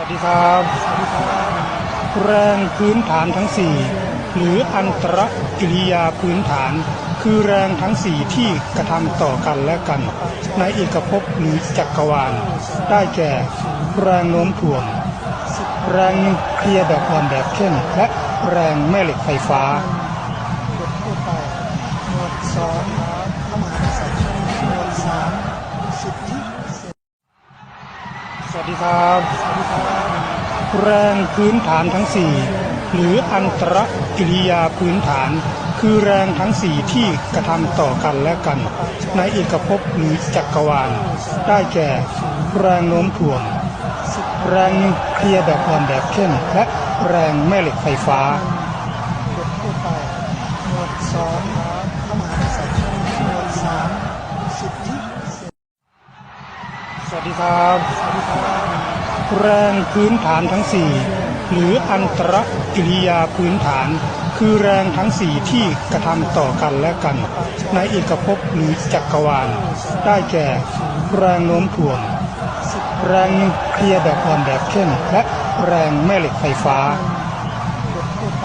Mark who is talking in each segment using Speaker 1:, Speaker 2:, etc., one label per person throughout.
Speaker 1: วัสดีครับ แรงพื้นฐานทั้ง 4 หรืออันตรกิริยาพื้นฐาน คือแรงทั้ง 4 ที่กระทำต่อกันและกัน ในเอกภพหรือจักรวาล ได้แก่ แรงโน้มถ่วง แรงนิวเคลียร์แบบอ่อนแบบเข้มและแรงแม่เหล็กไฟฟ้า
Speaker 2: ดี
Speaker 1: ครับ แรงพื้นฐานทั้ง 4 หรืออันตรกิริยาพื้นฐาน คือแรงทั้ง 4 ที่กระทำต่อกันและกัน ในเอกภพหรือจักรวาล ได้แก่ แรงโน้มถ่วง แรงนิวเคลียร์แบบอ่อนแบบเข้มและแรงแม่เหล็กไฟฟ้า
Speaker 2: สวัส
Speaker 1: ดีครับ แรงพื้นฐานทั้ง 4 หรืออันตรกิริยาพื้นฐาน คือแรงทั้ง 4 ที่กระทำต่อกันและกัน ในเอกภพหรือจักรวาล ได้แก่ แรงโน้มถ่วง แรงนิวเคลียร์แบบอ่อนแบบเข้มและแรงแม่เหล็กไฟฟ้า
Speaker 2: บททั่วไป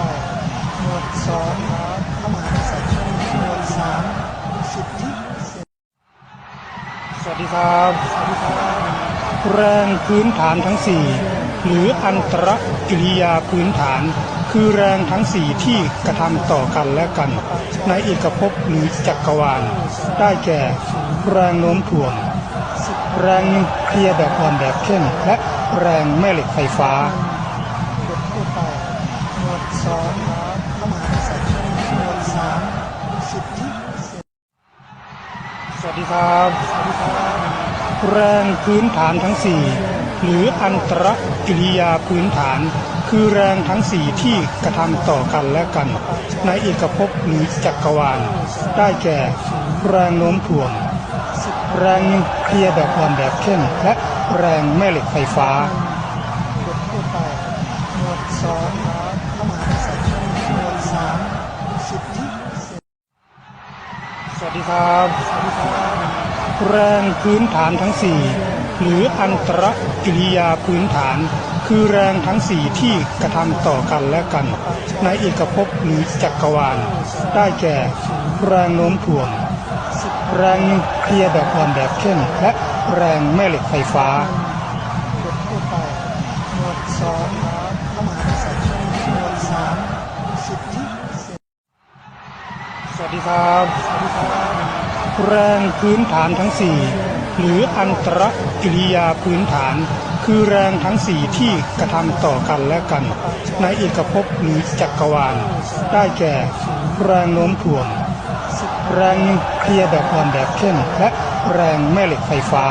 Speaker 2: หมวดสองพระมหากษัตริย์หมวดสามสิทธิพิเศษ
Speaker 1: สวัสดีครับ แรงพื้นฐานทั้ง 4 หรืออันตรกิริยาพื้นฐาน คือแรงทั้ง 4 ที่กระทำต่อกันและกัน ในเอกภพหรือจักรวาล ได้แก่ แรงโน้มถ่วง แรงนิวเคลียร์แบบอ่อนแบบเข้มและแรงแม่เหล็กไฟฟ้า
Speaker 2: สวัส
Speaker 1: ดีครับ แรงพื้นฐานทั้ง 4 หรืออันตรกิริยาพื้นฐาน คือแรงทั้ง 4 ที่กระทำต่อกันและกัน ในเอกภพหรือจักรวาล ได้แก่ แรงโน้มถ่วง แรงนิวเคลียร์แบบอ่อนแบบเข้มและแรงแม่เหล็กไฟฟ้า
Speaker 2: สวัส
Speaker 1: ดีครับ แรงพื้นฐานทั้ง 4 หรืออันตรกิริยาพื้นฐาน คือแรงทั้ง4ที่กระทำต่อกันและกัน ในเอกภพหรือจักรวาล ได้แก่ แรงโน้มถ่วง แรงนิวเคลียร์แบบอ่อนแบบเข้ม และแรงแม่เหล็กไฟฟ้า
Speaker 2: สวัส
Speaker 1: ดีครับ แรงพื้นฐานทั้ง 4 หรืออันตรกิริยาพื้นฐาน คือแรงทั้ง 4 ที่กระทำต่อกันและกัน ในเอกภพหรือจักรวาล ได้แก่ แรงโน้มถ่วง แรงนิวเคลียร์แบบอ่อนแบบเข้มและแรงแม่เหล็กไฟฟ้า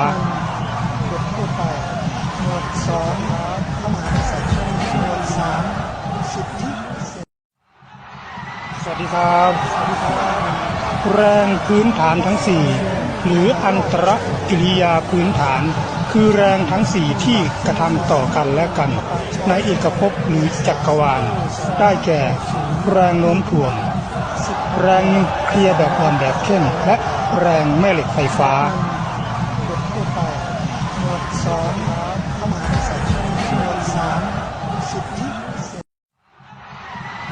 Speaker 1: สวัสดีครับ แรงพื้นฐานทั้ง 4 หรืออันตรกิริยาพื้นฐาน คือแรงทั้ง 4 ที่กระทำต่อกันและกัน ในเอกภพหรือจักรวาล ได้แก่ แรงโน้มถ่วง แรงนิวเคลียร์แบบอ่อนแบบเข้มและแรงแม่เหล็กไฟฟ้า
Speaker 2: บททั่วไปหมวดสองพระมหากษัตริย์หมวดสามสิทธิพิเศษ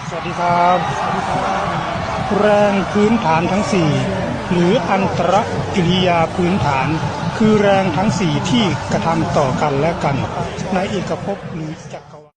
Speaker 1: สวัสดีครับ แรงพื้นฐานทั้ง 4 หรืออันตรกิริยาพื้นฐาน คือแรงทั้ง 4 ที่กระทำต่อกันและกัน ในเอกภพหรือจักรวาล